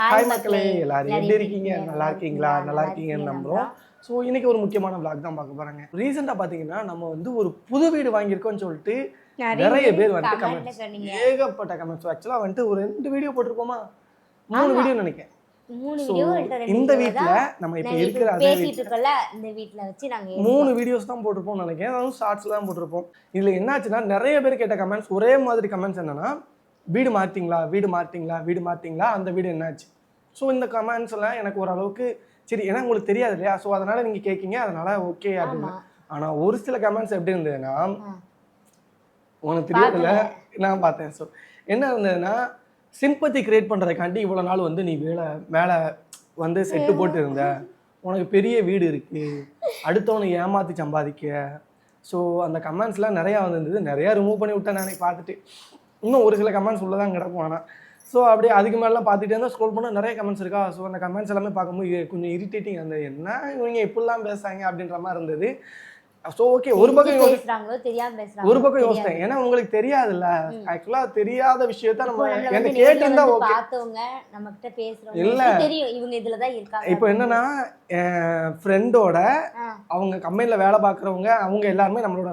Hi மக்களே. எல்லாரும் எப்படி இருக்கீங்க? நல்லா இருக்கீங்களா? நல்லா இருக்கீங்கன்னு நம்புறோம். ஸோ இன்னைக்கு ஒரு முக்கியமான vlog தான் பார்க்க போறாங்க. ரீசெண்டாக பார்த்தீங்கன்னா நம்ம வந்து ஒரு புது வீடு வாங்கியிருக்கோம்னு சொல்லிட்டு நிறைய பேர் வந்துட்டு கமெண்ட்ஸ். ஏகப்பட்ட கமெண்ட்ஸ் ஆக்சுவலாக வந்துட்டு ஒரு ரெண்டு வீடியோ போட்டிருப்போமா மூணு வீடியோ நினைக்கிறேன். இந்த தான் நம்ம இப்போ இருக்கிற அதே பேசிட்டு இருக்கோம்ல இந்த வீட்ல வச்சு நாங்க மூணு வீடியோஸ் தான் போட்டிருப்போம்னு நினைக்கிறேன். அதுவும் ஷார்ட்ஸ் தான் போட்டிருப்போம். இதில் என்னாச்சுன்னா நிறைய பேர் கேட்ட கமெண்ட்ஸ் ஒரே மாதிரி கமெண்ட்ஸ் என்னன்னா வீடு மாற்றிங்களா வீடு மாற்றிங்களா வீடு மாற்றிங்களா அந்த வீடு என்னாச்சு? ஸோ இந்த கமெண்ட்ஸ் எல்லாம் எனக்கு ஓரளவுக்கு சரி ஏன்னா உங்களுக்கு தெரியாது இல்லையா? ஸோ அதனால நீங்கள் கேட்கீங்க. அதனால ஓகே அப்படின்னு. ஆனால் ஒரு சில கமெண்ட்ஸ் எப்படி இருந்ததுன்னா. உனக்கு தெரியாதுல்ல? நான் பார்த்தேன். ஸோ என்ன இருந்ததுன்னா சிம்பத்தி கிரியேட் பண்ணுறதுக்காண்டி இவ்வளோ நாள் வந்து நீ வேலை மேலே வந்து செட்டு போட்டு இருந்த உனக்கு பெரிய வீடு இருக்கு. அடுத்தவனை ஏமாற்றி சம்பாதிக்க. ஸோ அந்த கமெண்ட்ஸ்லாம் நிறையா வந்திருந்தது. நிறையா ரிமூவ் பண்ணி விட்டேன் நானே பார்த்துட்டு. இன்னும் ஒரு சில கமெண்ட்ஸ் உள்ள தான் கிடக்கும் ஆனால் ஸோ அப்படியே அதுக்கு மேலாம் பார்த்துட்டே இருந்தால் ஸ்க்ரோல் பண்ணால் நிறைய கமெண்ட்ஸ் இருக்கா? ஸோ அந்த கமெண்ட்ஸ் எல்லாமே பார்க்கும்போது கொஞ்சம் இரிட்டேட்டிங் அந்த என்ன இவங்க இப்படிலாம் பேசுறாங்க அப்படின்ற மாதிரி இருந்தது. ஸோ ஓகே ஒரு பக்கம் தெரிஞ்சு யோசி- பேசுறாங்களோ தெரியாம பேசுறாங்க. ஒரு பக்கம் யோசித்தேன். ஏன்னா உங்களுக்கு தெரியாதுல்ல. ஆக்சுவலா தெரியாத விஷயத்த நம்ம நேர்ல கேட்டிருந்தா ஓகே பார்த்தவங்க நம்ம கிட்ட பேசுறவங்க இல்ல. தெரியும். இவங்க இதுலதான் இருக்காங்க. இப்போ என்னன்னா என் ஃப்ரெண்டோட. அவங்க கம்பெனியில் வேலை பார்க்குறவங்க அவங்க எல்லாருமே நம்மளோட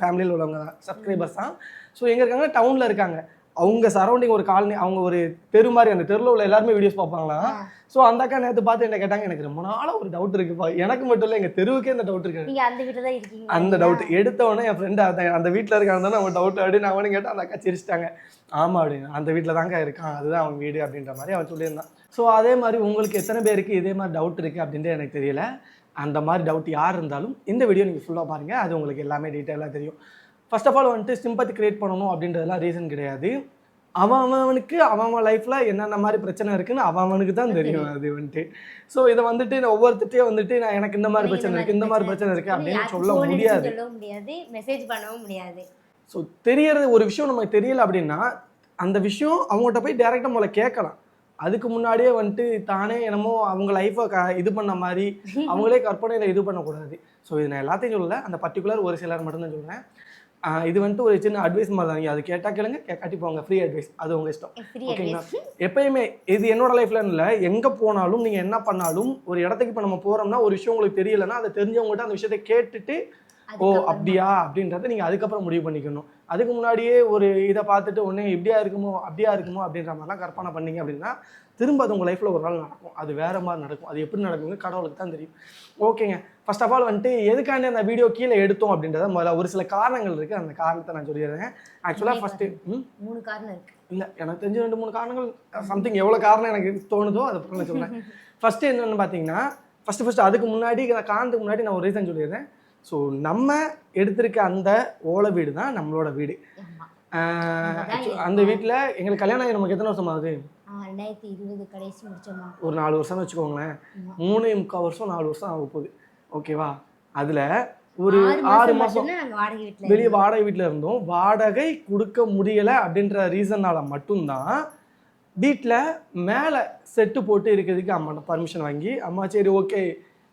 ஃபேமிலியில் உள்ளவங்க தான். சப்ஸ்கிரைபர்ஸ் தான். ஸோ எங்கே இருக்காங்க? டவுனில் இருக்காங்க. அவங்க சரௌண்டிங் ஒரு காலனி அவங்க ஒரு தெரு மாதிரி அந்த தெருவில் உள்ள எல்லாருமே வீடியோஸ் பார்ப்பாங்களாம் ஆ. ஸோ அந்த அக்கா நேற்று பார்த்து என்ன கேட்டாங்க? எனக்கு ரொம்ப நாளா ஒரு டவுட் இருக்குப்பா. எனக்கு மட்டும் இல்லை எங்கள் தெருவுக்கே இந்த டவுட் இருக்கு. அந்த வீட்டுல தான் இருக்கீங்க அந்த டவுட் எடுத்த உடனே என் ஃப்ரெண்டு அந்த அந்த வீட்டில் இருக்காங்க அவன் டவுட் அப்படின்னு அவனு கேட்டால் அந்த அக்கா சிரிச்சிட்டாங்க. ஆமா அப்படின்னு. அந்த வீட்டில் தாங்க இருக்கான். அதுதான் அவன் வீடு அப்படின்ற மாதிரி அவன் சொல்லியிருந்தான். ஸோ அதே மாதிரி உங்களுக்கு எத்தனை பேருக்கு இதே மாதிரி டவுட் இருக்குது அப்படின்ட்டு எனக்கு தெரியல. அந்த மாதிரி டவுட் யார் இருந்தாலும் இந்த வீடியோ நீங்கள் ஃபுல்லாக பாருங்கள் அது உங்களுக்கு எல்லாமே டீட்டெயிலாக தெரியும். ஃபர்ஸ்ட் ஆஃப் ஆல் வந்துட்டு சிம்பத்தி கிரியேட் பண்ணணும் அப்படின்றதுலாம் ரீசன் கிடையாது. அவன் அவனுக்கு அவன் அவன் லைஃப்பில் என்னென்ன மாதிரி பிரச்சனை இருக்குன்னு அவன் அவனுக்கு தான் தெரியும் அது வந்துட்டு. ஸோ இதை வந்துட்டு நான் ஒவ்வொருத்திட்டையும் வந்துட்டு நான் எனக்கு இந்த மாதிரி பிரச்சனை இருக்குது இந்த மாதிரி பிரச்சனை இருக்குது அப்படின்னு சொல்ல முடியாது. மெசேஜ் பண்ணவும் முடியாது. ஸோ தெரியறது ஒரு விஷயம் நமக்கு தெரியல அப்படின்னா அந்த விஷயம் அவங்ககிட்ட போய் டேரெக்டாக முதல்ல கேட்கலாம். அதுக்கு முன்னாடியே வந்துட்டு தானே என்னமோ அவங்க லைஃப்பை க இது பண்ண மாதிரி அவங்களே கற்பனையில் இது பண்ணக்கூடாது. ஸோ இது நான் எல்லாத்தையும் சொல்லல. அந்த பர்டிகுலர் ஒரு சிலர் மட்டும்தான் சொல்கிறேன் இது வந்துட்டு ஒரு சின்ன அட்வைஸ் மாதிரி தான். அது கேட்டால் கேளுங்க கேட்காட்டி போங்க ஃப்ரீ அட்வைஸ் அது உங்கள் இஷ்டம். ஓகேங்களா எப்பயுமே இது என்னோட லைஃப்ல இல்லை. எங்கே போனாலும் நீங்கள் என்ன பண்ணாலும் ஒரு இடத்துக்கு இப்போ நம்ம போகிறோம்னா ஒரு விஷயம் உங்களுக்கு தெரியலைன்னா அதை தெரிஞ்சவங்ககிட்ட அந்த விஷயத்தை கேட்டுட்டு ஓ அப்படியா? அப்படின்றத நீங்கள் அதுக்கப்புறம் முடிவு பண்ணிக்கணும். அதுக்கு முன்னாடியே ஒரு இதை பார்த்துட்டு உடனே இப்படியா இருக்குமோ அப்படியா இருக்குமோ அப்படின்ற மாதிரிலாம் கற்பனை பண்ணீங்க அப்படின்னா திரும்ப அது உங்கள் லைஃப்பில் ஒரு நாள் நடக்கும். அது வேற மாதிரி நடக்கும். அது எப்படி நடக்குங்க கடவுளுக்கு தான் தெரியும். ஓகேங்க. ஃபர்ஸ்ட் ஆஃப் ஆல் வந்துட்டு எதுக்காண்டி அந்த வீடியோ கீழே எடுத்தோம் அப்படின்றத முதல்ல ஒரு சில காரணங்கள் இருக்குது அந்த காரணத்தை நான் சொல்லிடுறேன். ஆக்சுவலாக ஃபஸ்ட்டு மூணு காரணம் இருக்கு. இல்லை எனக்கு தெரிஞ்ச ரெண்டு மூணு காரணங்கள் சம்திங் எவ்வளோ காரணம் எனக்கு தோணுதோ அதை நான் சொல்கிறேன் ஃபஸ்ட்டு என்னென்னு பார்த்தீங்கன்னா ஃபஸ்ட்டு ஃபஸ்ட்டு அதுக்கு முன்னாடி காரணத்துக்கு முன்னாடி நான் ஒரு ரீசன் சொல்லிடுறேன். ஸோ நம்ம எடுத்திருக்க அந்த ஓலை வீடு. தான் நம்மளோட வீடு அந்த வீட்டில் எங்களுக்கு கல்யாணம் ஆகி நமக்கு எத்தனை வருஷம் ஆகுது? ரெண்டாயிரத்தி இருபது கடைசி முடிச்சோமா? ஒரு நாலு வருஷம்னு வச்சுக்கோங்களேன். மூணு முக்கால் வருஷம் நாலு வருஷம் ஆக போகுது. ஓகேவா அதில் ஒரு ஆறு மாதம் வெளியே வாடகை வீட்டில் இருந்தோம். வாடகை கொடுக்க முடியல அப்படின்ற ரீசன்னால மட்டும்தான் வீட்டில் மேலே செட்டு போட்டு இருக்கிறதுக்கு அம்மா பர்மிஷன் வாங்கி அம்மா சரி ஓகே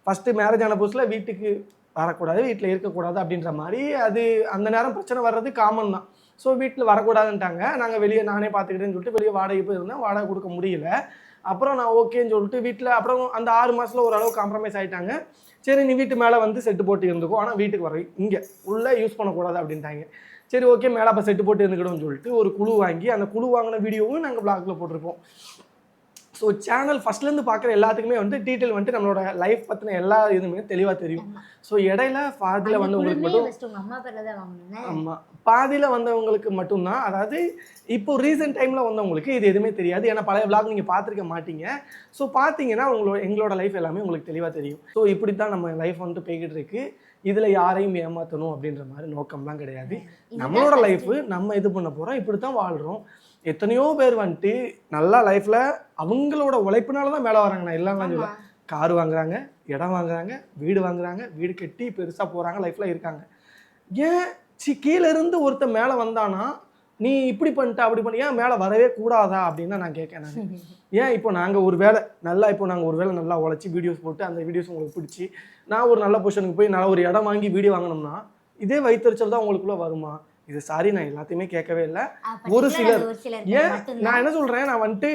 ஃபஸ்ட்டு மேரேஜ் ஆன புதுசில் வீட்டுக்கு வரக்கூடாது வீட்டில் இருக்கக்கூடாது அப்படின்ற மாதிரி அது அந்த நேரம் பிரச்சனை வர்றது காமன் தான். ஸோ வீட்டில் வரக்கூடாதுன்ட்டாங்க. நாங்கள் வெளியே நானே பார்த்துக்கிட்டேன்னு சொல்லிட்டு வெளியே வாடகை போயிருந்தேன். வாடகை கொடுக்க முடியல. அப்புறம் நான் ஓகேன்னு சொல்லிட்டு வீட்டில் அப்புறம் அந்த ஆறு மாதத்தில் ஓரளவு காம்ப்ரமைஸ் ஆகிட்டாங்க சரி நீ வீட்டு மேலே வந்து செட்டு போட்டு இருந்துக்கோ. ஆனால் வீட்டுக்கு வர இங்கே உள்ளே யூஸ் பண்ணக்கூடாது அப்படின்ட்டாங்க. சரி ஓகே மேலே அப்போ செட்டு போட்டு இருந்துக்கிடும்னு சொல்லிட்டு ஒரு குழு வாங்கி அந்த குழு வாங்கின வீடியோவும் நாங்கள் பிளாக்ல போட்டிருப்போம். ஸோ சேனல் ஃபர்ஸ்ட்லேருந்து பார்க்குற எல்லாத்துக்குமே வந்து டீட்டெயில் வந்துட்டு நம்மளோட லைஃப் பற்றின எல்லா இதுவுமே தெளிவாக தெரியும். ஸோ இடையில பாதியில் வந்து உங்களுக்கு குழுமே மட்டும் ஆமாம் பாதியில் வந்தவங்களுக்கு மட்டும்தான். அதாவது இப்போ ரீசெண்ட் டைமில் வந்தவங்களுக்கு இது எதுவுமே தெரியாது. ஏன்னா பழைய vlog நீங்கள் பார்த்துருக்க மாட்டீங்க. ஸோ பார்த்தீங்கன்னா உங்களோட எங்களோட லைஃப் எல்லாமே உங்களுக்கு தெளிவாக தெரியும். ஸோ இப்படி தான் நம்ம லைஃப் வந்துட்டு போய்கிட்டு இருக்கு. இதில் யாரையும் ஏமாற்றணும் அப்படின்ற மாதிரி நோக்கம்லாம் கிடையாது. நம்மளோட லைஃப் நம்ம இது பண்ண போகிறோம் இப்படி தான் வாழ்கிறோம் எத்தனையோ பேர் வந்துட்டு நல்லா லைஃப்பில் அவங்களோட உழைப்புனால தான் மேலே வராங்க நான் இல்லைன்னா சொல்ல கார் வாங்குறாங்க இடம் வாங்குறாங்க வீடு வாங்குறாங்க வீடு கட்டி பெருசாக போகிறாங்க லைஃப்பில் இருக்காங்க. ஏன் சி கீழே இருந்து ஒருத்தன் மேலே வந்தானா நீ இப்படி பண்ணிட்ட அப்படி பண்ணி. ஏன் மேலே வரவே கூடாதா? அப்படின்னு தான் நான் கேட்கேன் நான். ஏன் இப்போ நாங்கள் ஒரு வேலை நல்லா இப்போ நாங்கள் ஒரு வேலை நல்லா உழைச்சி வீடியோஸ் போட்டு அந்த வீடியோஸ் உங்களுக்கு பிடிச்சி நான் ஒரு நல்ல பொசிஷனுக்கு போய் நான் ஒரு இடம் வாங்கி வீடியோ வாங்கினோம்னா இதே வைத்தறிச்சல் தான் உங்களுக்குள்ள வருமா? இது சாரி நான் எல்லாத்தையுமே கேட்கவே இல்லை. ஒரு சிலர் ஏன் நான் என்ன சொல்றேன் நான் வந்துட்டு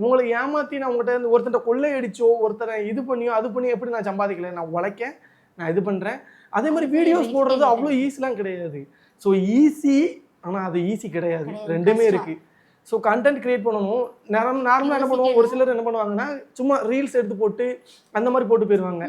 உங்களை ஏமாத்தி நான் உங்கள்கிட்ட இருந்து ஒருத்தர்ட்ட கொள்ளை அடிச்சோ ஒருத்தரை இது பண்ணியோ அது பண்ணி எப்படி நான் சம்பாதிக்கல? நான் உழைக்கேன் நான் இது பண்றேன். அதே மாதிரி வீடியோஸ் போடுறது. அவ்வளோ ஈஸிலாம் கிடையாது. ஸோ ஈஸி ஆனா அது ஈஸி கிடையாது. ரெண்டுமே. இருக்கு. ஸோ கண்டென்ட் கிரியேட் பண்ணணும். நார்மலாக நார்மலாக என்ன பண்ணுவோம்? ஒரு சிலர் என்ன பண்ணுவாங்கன்னா சும்மா ரீல்ஸ் எடுத்து போட்டு அந்த மாதிரி போட்டு போயிடுவாங்க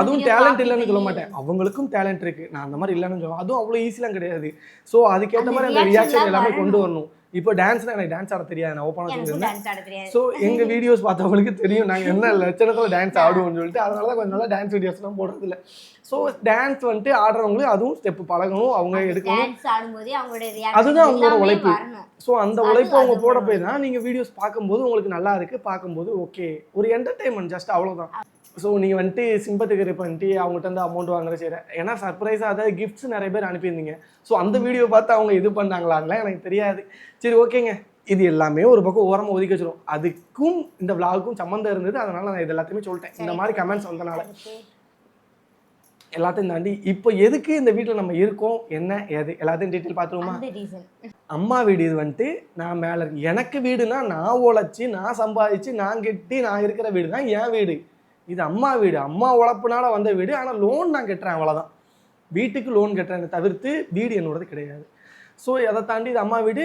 அதுவும் டேலண்ட் இல்லைன்னு சொல்ல மாட்டேன். அவங்களுக்கும் டேலண்ட் இருக்கு. நான் அந்த மாதிரி இல்லைன்னு சொல்லுவேன். அதுவும் அவ்வளோ ஈஸிலாம் கிடையாது. ஸோ அதுக்கேற்ற மாதிரி அந்த ரியாக்ஷன் எல்லாமே. கொண்டு வரணும். இப்போ டான்ஸ்னா எனக்கு டான்ஸ் ஆட தெரியாது. நான் ஓப்பனாக சொல்லியிருந்தேன் ஸோ எங்க வீடியோஸ் பார்த்தவங்களுக்கு தெரியும். நாங்க என்ன லட்சணத்துல டான்ஸ் ஆடுவோம்னு சொல்லிட்டு அதனால தான் கொஞ்சம் நல்லா டான்ஸ் வீடியோஸ்லாம் போடுறது இல்லை ஸோ டான்ஸ் வந்துட்டு ஆடுறவங்களுக்கு அதுவும் ஸ்டெப் பழகணும். அவங்க எடுக்கணும். அதுதான் அவங்களோட உழைப்பு. ஸோ அந்த உழைப்பு அவங்க போட போய் தான் நீங்க வீடியோஸ் பார்க்கும்போது உங்களுக்கு நல்லா இருக்கு. பார்க்கும்போது ஓகே ஒரு என்டர்டைன்மெண்ட் ஜஸ்ட் அவ்வளவுதான். ஸோ நீங்கள் வந்துட்டு சிம்பத்துக்கு பண்ணிட்டு அவங்ககிட்ட இருந்து அமௌண்ட் வாங்குற சரி ஏன்னா சர்ப்ரைஸாக அதாவது கிஃப்ட்ஸ் நிறைய பேர் அனுப்பியிருந்தீங்க. ஸோ அந்த வீடியோ பார்த்து அவங்க இது பண்ணாங்களான்லாம் எனக்கு தெரியாது. சரி ஓகேங்க இது எல்லாமே ஒரு பக்கம் ஓரமாக ஒதுக்கி வச்சிரும். அதுக்கும் இந்த விளாகுக்கும் சம்மந்தம் இருந்தது. அதனால நான் இது எல்லாத்தையுமே சொல்லிட்டேன். இந்த மாதிரி கமெண்ட்ஸ் வந்தனால. எல்லாத்தையும் தாண்டி இப்போ எதுக்கு இந்த வீட்டில் நம்ம இருக்கோம்? என்ன ஏது எல்லாத்தையும் டீட்டெயில் பார்த்துருவோமா? அம்மா வீடு இது வந்துட்டு நான் மேலே இருக்கு. எனக்கு வீடுனா நான் உழைச்சி நான் சம்பாதிச்சு நான் கட்டி நான் இருக்கிற வீடு தான் என் வீடு. இது அம்மா வீடு. அம்மா உழப்புனால வந்த வீடு. ஆனால் லோன் நான் கட்டுறேன் அவ்வளோதான் வீட்டுக்கு லோன் கட்டுறேன் தவிர்த்து வீடு என்னோடது கிடையாது. ஸோ அதை தாண்டி இது அம்மா வீடு.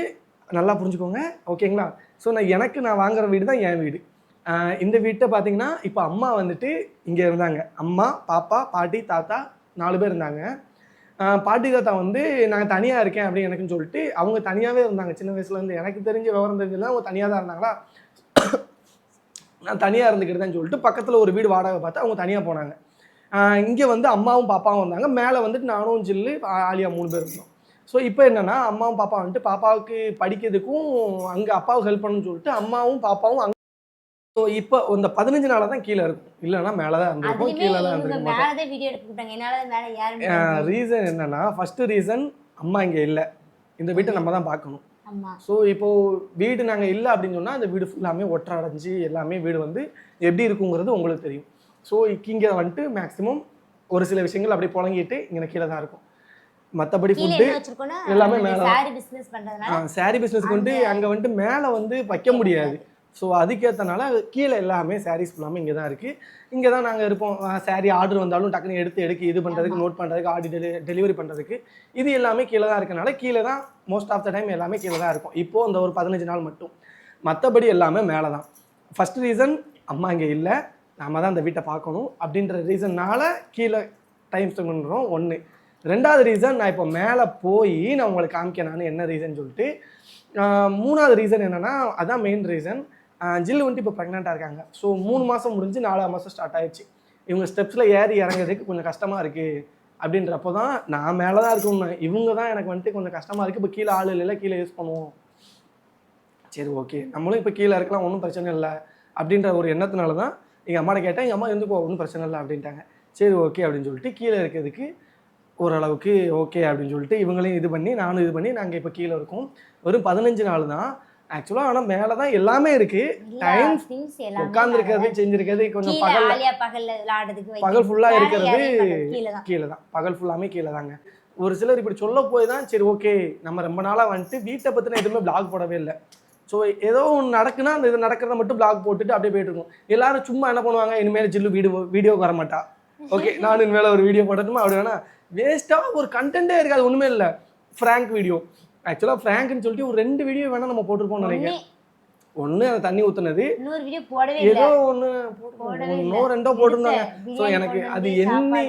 நல்லா புரிஞ்சுக்கோங்க. ஓகேங்களா ஸோ நான் எனக்கு நான் வாங்குற வீடு தான் என் வீடு. இந்த வீட்டை பார்த்தீங்கன்னா இப்போ அம்மா வந்துட்டு இங்கே இருந்தாங்க. அம்மா பாப்பா பாட்டி தாத்தா நாலு பேர் இருந்தாங்க. பாட்டி தாத்தா வந்து நான் தனியாக இருக்கேன் அப்படின்னு எனக்குன்னு சொல்லிட்டு அவங்க தனியாகவே இருந்தாங்க. சின்ன வயசுலேருந்து எனக்கு தெரிஞ்ச விவரம் தெரிஞ்சதுலாம் அவங்க தனியாக தான் இருந்தாங்களா? நான் தனியாக இருந்துக்கிட்டேன்னு சொல்லிட்டு பக்கத்தில் ஒரு வீடு வாடகை பார்த்து அவங்க தனியாக போனாங்க. இங்கே வந்து அம்மாவும் பாப்பாவும் வந்தாங்க. மேலே வந்துட்டு நானும் ஜில்லு ஆலியா மூணு பேர் இருந்தோம். ஸோ இப்போ என்னன்னா அம்மாவும் பாப்பா வந்துட்டு பாப்பாவுக்கு படிக்கிறதுக்கும் அங்கே அப்பாவுக்கு ஹெல்ப் பண்ணணும்னு சொல்லிட்டு அம்மாவும் பாப்பாவும் அங்கே ஸோ இப்போ இந்த பதினஞ்சு நாளாக தான் கீழே இருக்கும். இல்லைன்னா மேலே தான் இருந்திருக்கும். கீழே தான் இவங்க இருந்திருக்க மாட்டோம். மேலதான் வீடியோ எடுக்க கூப்பிட்டாங்க என்னால மேல யாரும் ரீசன் என்னன்னா ஃபர்ஸ்ட் ரீசன் அம்மா இங்கே இல்லை. இந்த வீட்டை நம்ம தான் பார்க்கணும். ஸோ இப்போ வீடு நாங்கள் இல்லை அப்படின்னு சொன்னால் அந்த வீடு ஃபுல்லாமே ஒற்றை அடைஞ்சு எல்லாமே வீடு வந்து எப்படி இருக்குங்கிறது உங்களுக்கு தெரியும். ஸோ இங்கே வந்துட்டு மேக்ஸிமம் ஒரு சில விஷயங்கள் அப்படியே புழங்கிட்டு இங்கே கீழே தான் இருக்கும். மற்றபடி ஃபுட்டு எல்லாமே மேல. சாரி பிசினஸ் பண்றதுனால சாரி பிஸ்னஸ்க்கு வந்து அங்கே வந்துட்டு மேலே வந்து வைக்க முடியாது. ஸோ அதுக்கேற்றனால கீழே எல்லாமே சாரீஸ் ஃபுல்லாமே இங்கே தான் இருக்குது இங்கே தான் நாங்கள் இருப்போம் சாரீ ஆர்டர் வந்தாலும் டக்குன்னு எடுத்து எடுக்க இது பண்ணுறதுக்கு நோட் பண்ணுறதுக்கு ஆர்டர் டெலி டெலிவரி பண்ணுறதுக்கு இது எல்லாமே கீழே தான் இருக்கனால கீழே தான் மோஸ்ட் ஆஃப் த டைம் எல்லாமே கீழே தான் இருக்கும். இப்போது அந்த ஒரு பதினஞ்சு நாள் மட்டும். மற்றபடி எல்லாமே மேலே தான் ஃபர்ஸ்ட் ரீசன் அம்மா இங்கே இல்லை. நாம தான் அந்த வீட்டை பார்க்கணும். அப்படின்ற ரீசன்னால கீழே டைம் பண்ணுறோம் ஒன்று ரெண்டாவது ரீசன் நான் இப்போ மேலே போய் நான் உங்களுக்கு காமிக்கணும் என்ன ரீசன் சொல்லிட்டு. மூணாவது ரீசன் என்னன்னா அதான் மெயின் ரீசன் ஜில்லு வந்துட்டு இப்போ ப்ரெக்னெண்ட்டாக இருக்காங்க. ஸோ மூணு மாதம் முடிஞ்சு நாலாம் மாதம் ஸ்டார்ட் ஆயிடுச்சு. இவங்க ஸ்டெப்ஸில் ஏறி இறங்குறதுக்கு கொஞ்சம் கஷ்டமாக இருக்குது அப்படின்றப்போ தான் நான் மேலே தான் இருக்கணும் இவங்க தான் எனக்கு வந்துட்டு கொஞ்சம் கஷ்டமாக இருக்குது இப்போ கீழே ஆள் இல்லை கீழே யூஸ் பண்ணுவோம். சரி ஓகே நம்மளும் இப்போ கீழே இருக்கலாம் ஒன்றும் பிரச்சனை இல்லை. அப்படின்ற ஒரு எண்ணத்தினால தான் எங்கள் அம்மாட்ட கேட்டேன். எங்கள் அம்மா இருந்துக்கோ ஒன்றும் பிரச்சனை இல்லை அப்படின்ட்டாங்க. சரி ஓகே அப்படின்னு சொல்லிட்டு கீழே இருக்கிறதுக்கு ஓரளவுக்கு ஓகே அப்படின்னு சொல்லிட்டு இவங்களையும் இது பண்ணி நானும் இது பண்ணி நாங்கள் இப்போ கீழே இருக்கோம். வெறும் பதினஞ்சு நாள் தான் ஆக்சுவலாக ஆனால் மேலே தான் எல்லாமே things எல்லாமே உட்காந்துருக்கிறது செஞ்சிருக்கிறது கொஞ்சம் பகல். பகல் ஃபுல்லாக இருக்கிறது கீழே தான் கீழே தான் பகல் ஃபுல்லாமே கீழே தாங்க ஒரு சிலர் இப்படி சொல்ல போய் தான் சரி ஓகே நம்ம ரொம்ப நாளாக வந்துட்டு வீட்டை பற்றின எதுவுமே பிளாக் போடவே இல்லை. ஸோ ஏதோ ஒன்று நடக்குன்னா அந்த இது நடக்கிறத மட்டும் பிளாக் போட்டுட்டு அப்படியே போயிட்டு இருக்கும் எல்லாரும் சும்மா என்ன பண்ணுவாங்க இனிமேல் ஜில்லு வீடியோ வீடியோக்கு வர மாட்டா. ஓகே நான் இனிமேல் ஒரு வீடியோ போடட்டுமா? அப்படி வேணா. வேஸ்ட்டாக ஒரு கண்டென்ட்டே இருக்காது ஒன்றுமே இல்லை. ஃப்ராங்க் வீடியோ ஆக்சுவலாக ஃப்ராங்க்னு சொல்லிட்டு ஒரு ரெண்டு வீடியோ வேணால் நம்ம போட்டிருப்போம்னு நினைக்கிறேன். ஒன்று அந்த தண்ணி ஊற்றுனது இன்னொரு வீடியோ போடவே இல்ல. ஏதோ ஒன்று ஒன்றோ ரெண்டோ போட்டிருந்தாங்க. ஸோ எனக்கு அது என்ன.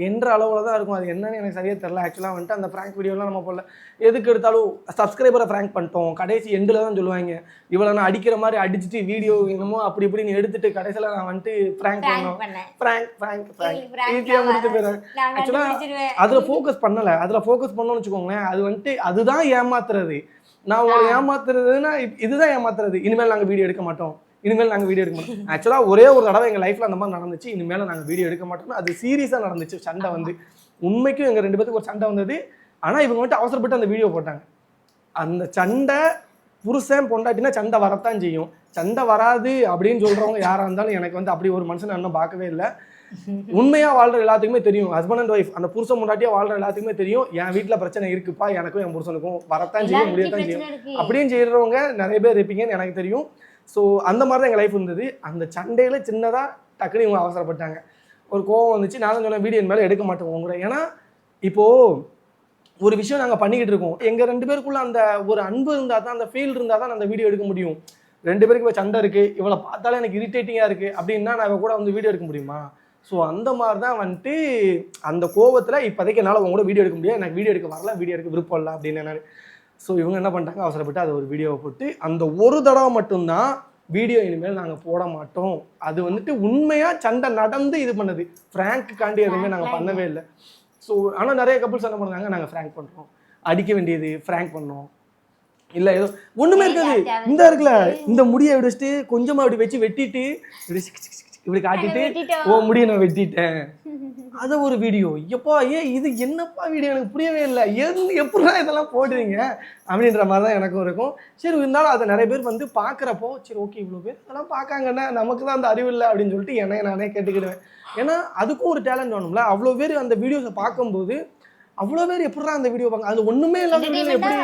என்ற அளவில் தான் இருக்கும். அது என்னன்னு எனக்கு சரியா தெரியல. ஆக்சுவலாக வந்துட்டு அந்த ஃப்ராங்க் வீடியோலாம் நம்ம போடல. எதுக்கு எடுத்தாலும் சப்ஸ்கிரைபரை ஃப்ராங்க் பண்ணிட்டோம். கடைசி எண்டில் தான் சொல்லுவாங்க. இவ்வளோ நான் அடிக்கிற மாதிரி அடிச்சுட்டு வீடியோ என்னமோ அப்படி இப்படின்னு எடுத்துட்டு கடைசியில் நான் வந்துட்டு ஃப்ராங்க் பண்ணோம். ஃப்ராங்க் ஃப்ராங்க் ஃப்ராங்க் ஈஸியாக முடிச்சு Actually, கண்டுபிடிச்சிருவேன். அதில் ஃபோக்கஸ் பண்ணலை. அதில் ஃபோக்கஸ் பண்ணோம்னு வச்சுக்கோங்களேன். அது வந்துட்டு அதுதான் ஏமாத்துறது. நான் உங்களை ஏமாத்துறதுன்னா இது- இதுதான் ஏமாத்துறது. இனிமேல் நாங்கள் வீடியோ எடுக்க மாட்டோம். இனிமேல் நாங்கள் வீடியோ எடுக்க மாட்டோம். ஆக்சுவலாக ஒரே ஒரு தடவை எங்கள் லைஃப்பில் அந்த மாதிரி நடந்துச்சு. இனிமேல் நாங்கள் வீடியோ எடுக்க மாட்டோம் அது சீரியஸாக நடந்துச்சு. சண்டை வந்து. உண்மைக்கும் எங்கள் ரெண்டு பேத்துக்கு ஒரு சண்டை வந்தது. ஆனால் இவங்க வந்துட்டு அவசரப்பட்டு அந்த வீடியோ போட்டாங்க. அந்த சண்டை புருஷன் பொண்டாட்டினா சண்டை வரத்தான் செய்யும். சண்டை வராது அப்படின்னு சொல்கிறவங்க யாராக இருந்தாலும் எனக்கு வந்து அப்படி ஒரு மனுஷன் இன்னும் பார்க்கவே இல்லை. உண்மையா வாழ்ற எல்லாத்துக்குமே தெரியும். ஹஸ்பண்ட் அண்ட் ஒய்ஃப் அந்த புருஷன் முன்னாடியே வாழ்ற எல்லாத்துக்குமே தெரியும். என் வீட்ல பிரச்சனை இருக்குப்பா எனக்கும் என் புருஷனுக்கும் வரத்தான் செய்யும் முடியத்தான் செய்யும். அப்படியும் செய்யறவங்க நிறைய பேர் இருப்பீங்கன்னு எனக்கு தெரியும். ஸோ அந்த மாதிரி தான் எங்கள் லைஃப் இருந்தது. அந்த சண்டையில் சின்னதாக டக்குனு இவங்க அவசரப்பட்டாங்க. ஒரு கோவம் வந்துச்சு. நான் தான் சொன்னேன் வீடியோ மேலே எடுக்க மாட்டோம் உங்க ஏன்னா இப்போது ஒரு விஷயம் நாங்கள் பண்ணிக்கிட்டு இருக்கோம். எங்கள் ரெண்டு பேருக்குள்ள அந்த ஒரு அன்பு இருந்தால் தான் அந்த ஃபீல் இருந்தால் தான் அந்த வீடியோ எடுக்க முடியும். ரெண்டு பேருக்கு இப்போ சண்டை இருக்குது இவளை பார்த்தாலே எனக்கு இரிட்டேட்டிங்காக இருக்குது அப்படின்னா நான் இவ கூட வந்து வீடியோ எடுக்க முடியுமா? ஸோ அந்த மாதிரி தான் வந்துட்டு அந்த கோவத்தில் இப்போதைக்கு என்னால் உங்க கூட வீடியோ எடுக்க முடியாது. எனக்கு வீடியோ எடுக்க வரல வீடியோ எடுக்க விருப்பம் இல்லை அப்படின்னு நான் ஸோ இவங்க என்ன பண்ணிட்டாங்க? அவசரப்பட்டு அதை ஒரு வீடியோவை போட்டு அந்த ஒரு தடவை மட்டும்தான் வீடியோ இனிமேல் நாங்கள் போட மாட்டோம். அது வந்துட்டு உண்மையாக சண்டை நடந்து இது பண்ணது. ஃப்ராங்க்குக்காண்டி எதுவுமே நாங்கள் பண்ணவே இல்லை. ஸோ ஆனால் நிறைய கப்புள்ஸ் என்ன பண்ணாங்க நாங்கள் ஃப்ராங்க் பண்ணுறோம் அடிக்க வேண்டியது ஃப்ராங்க் பண்ணோம். இல்லை ஏதோ ஒன்றுமே இருக்காது. இந்த இருக்குல்ல இந்த முடியை வச்சுட்டு கொஞ்சமாக இப்படி வச்சு வெட்டிட்டு இப்படி காட்டிட்டு. ஓ முடியை நான் வெட்டிட்டேன். அது ஒரு வீடியோ எப்பா ஏ இது என்னப்பா வீடியோ எனக்கு புரியவே இல்லை. எது எப்படிலாம் இதெல்லாம் போடுறீங்க? அப்படின்ற மாதிரி தான் எனக்கும் இருக்கும். சரி இருந்தாலும் அதை நிறைய பேர் வந்து பார்க்குறப்போ சரி ஓகே இவ்வளோ பேர் இதெல்லாம் பார்க்காங்கன்னா நமக்கு தான் அந்த அறிவு இல்லை அப்படின்னு சொல்லிட்டு என்னை நானே கேட்டுக்கிடுவேன். ஏன்னா அதுக்கும் ஒரு டேலண்ட் வேணும்ல. அவ்வளோ பேர் அந்த வீடியோஸை பார்க்கும்போது அவ்வளோ பேர் எப்படிடா அந்த வீடியோ பார்க்க அது ஒன்றுமே வீடியோ எப்படி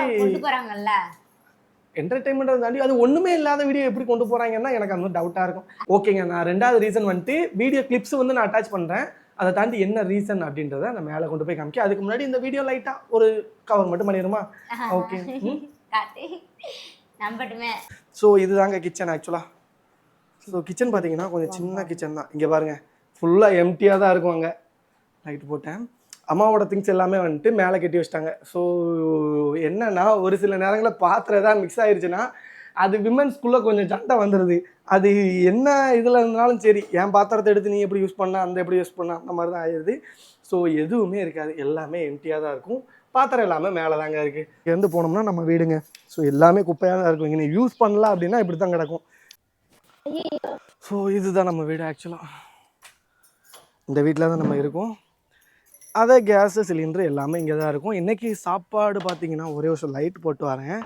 Entertainment-ஆ கொண்டு போறாங்கல்ல என்டர்டைன்மெண்ட் தாண்டி அது ஒண்ணுமே இல்லாத வீடியோ எப்படி கொண்டு போறாங்கன்னா எனக்கு அந்த டவுட்டா இருக்கும். ஓகேங்க நான் ரெண்டாவது ரீசன் வந்துட்டு வீடியோ கிளிப்ஸ் வந்து நான் அட்டாச் பண்றேன். அதை தாண்டி என்ன ரீசன் அப்படின்றத நான் மேலே கொண்டு போய் காமிக்க அதுக்கு முன்னாடி இந்த வீடியோ லைட்டா ஒரு கவர் மட்டும் பண்ணிடுமா ஓகே நம்பட்டுமே. ஸோ இதுதாங்க கிச்சன் ஆக்சுவலா ஸோ கிச்சன் பார்த்தீங்கன்னா கொஞ்சம் சின்ன கிச்சன் தான். இங்கே பாருங்க. ஃபுல்லாக எம்டியாக தான் இருக்கும் அங்கே. லைட் போட்டேன். அம்மாவோட திங்ஸ் எல்லாமே வந்துட்டு மேலே கட்டி வச்சிட்டாங்க. ஸோ என்னன்னா ஒரு சில நேரங்களில் பாத்திரம் ஏதாவது மிக்ஸ் ஆயிடுச்சுன்னா அது விமன்ஸ்குள்ளே கொஞ்சம் சண்டை வந்துடுது அது என்ன இதில் இருந்தாலும் சரி என் பாத்திரத்தை எடுத்து நீ எப்படி யூஸ் பண்ண அந்த எப்படி யூஸ் பண்ண அந்த மாதிரி தான் ஆயிடுது ஸோ எதுவுமே இருக்காது. எல்லாமே எம்டியாக தான் இருக்கும். பாத்திரம் எல்லாமே மேலே தாங்க இருக்குது இங்கேருந்து போனோம்னா நம்ம வீடுங்க. ஸோ எல்லாமே குப்பையாக தான் இருக்கும். இங்கே யூஸ் பண்ணல அப்படின்னா இப்படி தான் கிடக்கும். ஸோ இதுதான் நம்ம வீடு ஆக்சுவலாக இந்த வீட்டில் தான் நம்ம இருக்கோம். அதே கேஸு சிலிண்டர் எல்லாமே இங்கே தான் இருக்கும். இன்றைக்கி சாப்பாடு பார்த்தீங்கன்னா ஒரே வருஷம் லைட் போட்டு வரேன்.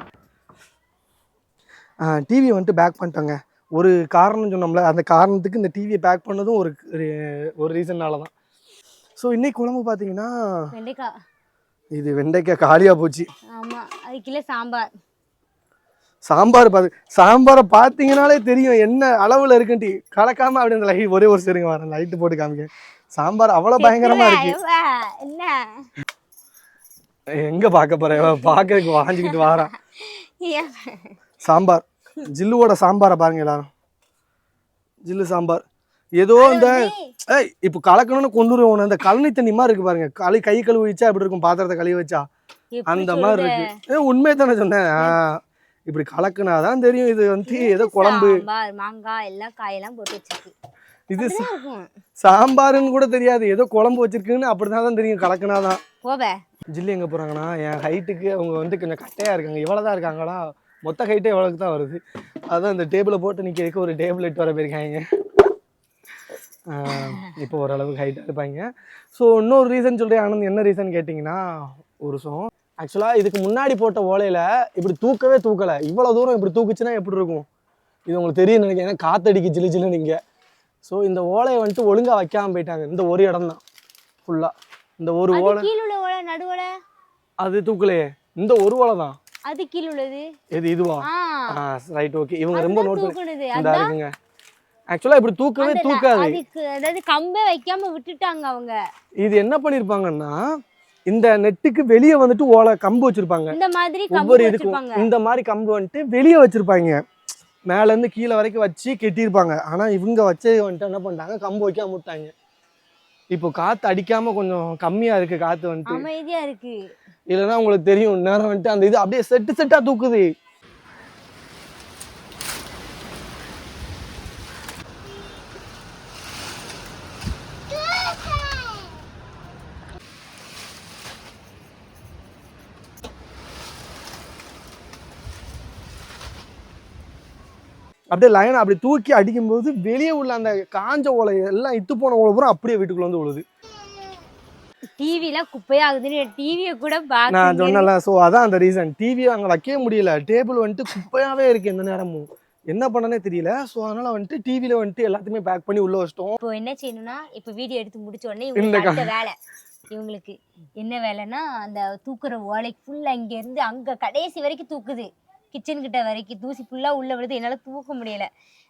டிவி வந்துட்டு பேக் பண்ணிட்டோங்க. ஒரு காரணம் சொன்னோம்ல அந்த காரணத்துக்கு இந்த டிவியை பேக் பண்ணதும் ஒரு ஒரு- ரீசன்னால தான். ஸோ இன்னைக்கு குழம்பு பார்த்தீங்கன்னா வெண்டைக்காய். இது வெண்டைக்காய் காலியாக போச்சு. ஆமா அது கிலோ சாம்பார். சாம்பார் பார்த்து சாம்பாரை பார்த்தீங்கனாலே தெரியும் என்ன அளவில் இருக்குன்ட்டு. கலக்காம அப்படி அந்த லைட் ஒரே ஒரு சரிங்க வரேன். லைட்டு போட்டு காமிக்க சாம்பார் அவ்வளோ பயங்கரமா இருக்கு. எங்க பார்க்க போறேன் இவன் பார்க்கறதுக்கு வாஞ்சிக்கிட்டு வாரான்? சாம்பார். ஜில்லுவோட சாம்பாரை பாருங்க எல்லாரும். ஜில்லு சாம்பார். ஏதோ இந்த ஏய் இப்போ கலக்கணும்னு கொண்டு வருவோம். அந்த கழனி தண்ணி மாதிரி இருக்கு பாருங்க. களி கை கழுவி வச்சா எப்படி இருக்கும்? பாத்திரத்தை கழுவி வச்சா? அந்த மாதிரி? இருக்கு. ஏ உண்மையை தானே சொன்னேன். இப்படி கலக்குனாதான் தெரியும். இது வந்து ஏதோ குழம்பு. மாங்காய் எல்லாம் காயெல்லாம் போட்டு வச்சிருக்கு. இது சாம்பாருன்னு கூட தெரியாது. ஏதோ குழம்பு வச்சிருக்குன்னு அப்படிதான் தான் தெரியும். கலக்குனாதான். ஜில்லி எங்க போறாங்கன்னா என் ஹைட்டுக்கு அவங்க வந்து கொஞ்சம் கட்டையா இருக்காங்க. இவ்வளவு தான் இருக்காங்களா? மொத்த ஹைட்டே இவ்வளவுக்கு தான் வருது. அதான் இந்த டேபிளை போட்டு நிக்கிறதுக்கு ஒரு டேபிள் எட்டு வர போயிருக்காங்க. இப்போ ஓரளவுக்கு ஹைட்டாக இருப்பாங்க. ஸோ இன்னொரு ரீசன் சொல்கிறேன் ஆனந்த் என்ன ரீசன் கேட்டிங்கன்னா ஒரு வருஷம் ஆக்சுவலாக இதுக்கு முன்னாடி போட்ட ஓலையில் இப்படி தூக்கவே தூக்கலை. இவ்வளோ தூரம் இப்படி தூக்குச்சுன்னா எப்படி இருக்கும்? இது உங்களுக்கு தெரியும் நினைக்கிறேன். ஏன்னா காத்தடிக்கு ஜிலு ஜிலுன்னு நீங்கள் ஸோ இந்த ஓலையை வந்துட்டு ஒழுங்காக வைக்காம போயிட்டாங்க. இந்த ஒரு இடம் தான் ஃபுல்லாக இந்த ஒரு ஓலை கீழ ஓலை நடுவோல அது தூக்கலையே. இந்த ஒரு ஓலை தான். அது கீழ உள்ளது? எது இதுவா? ஆ. ரைட் ஓகே இவங்க ரொம்ப நோட் பண்ணி இந்த இருக்குங்க ஆக்சுவலாக இப்படி தூக்கவே தூக்காது. அதுக்கு அதாவது கம்பே வைக்காம விட்டுட்டாங்க அவங்க. இது என்ன பண்ணிருப்பாங்கன்னா இந்த நெட்டுக்கு வெளியே வந்துட்டு ஓலை கம்பு வச்சிருப்பாங்க. இந்த மாதிரி கம்பு வச்சிருப்பாங்க. இந்த மாதிரி கம்பு வந்துட்டு வெளியே வச்சிருப்பாங்க. மேல இருந்து கீழே வரைக்கும் வச்சு கெட்டியிருப்பாங்க. ஆனா இவங்க வச்சது வந்துட்டு என்ன பண்ணிட்டாங்க? கம்பு வைக்காம விட்டாங்க இப்போ காத்து அடிக்காம கொஞ்சம் கம்மியா இருக்கு காத்து வந்துட்டு. அமைதியா இருக்கு. இல்லைன்னா உங்களுக்கு தெரியும் நேரம் வந்துட்டு அந்த இது அப்படியே செட்டு செட்டா தூக்குது. அப்படியே லைன் அப்படி தூக்கி அடிக்கும்போது வெளியே உள்ள அந்த காஞ்ச ஓலை எல்லாம் இத்து போன ஓலை பூரா அப்படியே வீட்டுக்குள்ள வந்து விழுது டிவில குப்பையாகுதுன்னு டிவிய கூட நான் சொன்னல ஸோ அதான் அந்த ரீசன் டிவி அங்கே வைக்கவே முடியல. டேபிள் வந்துட்டு குப்பையாவே இருக்கு எந்த நேரமும். என்ன பண்ணனே தெரியல. ஸோ அதனால வந்துட்டு டிவியில் வந்துட்டு எல்லாத்தையுமே பேக் பண்ணி உள்ளே வச்சிட்டோம். இப்போ என்ன செய்யணும்னா இப்போ வீடியோ எடுத்து முடிச்ச உடனே இவங்களுக்கு வேலை. இவங்களுக்கு என்ன வேலைன்னா அந்த தூக்குற ஓலைக்கு ஃபுல்லா இங்க இருந்து அங்க கடைசி வரைக்கும் தூக்குது. கிச்சன் கிட்ட வரைக்கும் தூசி ஃபுல்லா உள்ள விழுது. என்னால தூக்க முடியல.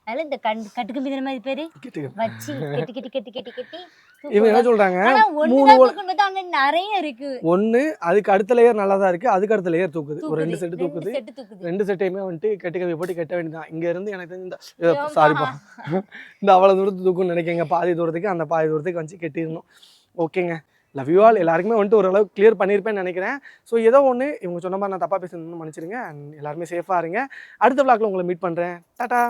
அதனால இந்த கண் கட்டுக்கம்பி தானே இது பேரு? கேட்டுக்க. வச்சு கெட்டி கெட்டி கெட்டி கெட்டி கெட்டி இவங்க என்ன. சொல்றாங்க? மூணு அங்க நிறைய இருக்கு. ஒன்று அதுக்கு அடுத்த லேயர் நல்லா தான் இருக்கு. அதுக்கு அடுத்த லேயர் தூக்குது. ஒரு ரெண்டு செட்டு தூக்குது. ரெண்டு செட்டையுமே வந்துட்டு கெட்டி கவி போட்டு கட்ட வேண்டியதான் இங்க இருந்து எனக்கு இந்த? சாரிப்பா இந்த அவ்வளோ தூரத்துக்கு தூக்கும்னு நினைக்கிறேங்க. பாதி தூரத்துக்கு அந்த பாதி தூரத்துக்கு வச்சு கட்டிடணும். ஓகேங்க. லவ் யூ ஆல் எல்லாருக்குமே வந்துட்டு ஓரளவு கிளியர் பண்ணியிருப்பேன்னு நினைக்கிறேன். ஸோ ஏதோ ஒன்று இவங்க சொன்ன மாதிரி நான் தப்பாக பேசணும்னு மன்னிச்சிருங்க அண்ட் எல்லாருமே சேஃபாக இருங்க. அடுத்த vlogல உங்களை மீட் பண்ணுறேன் டாட்டா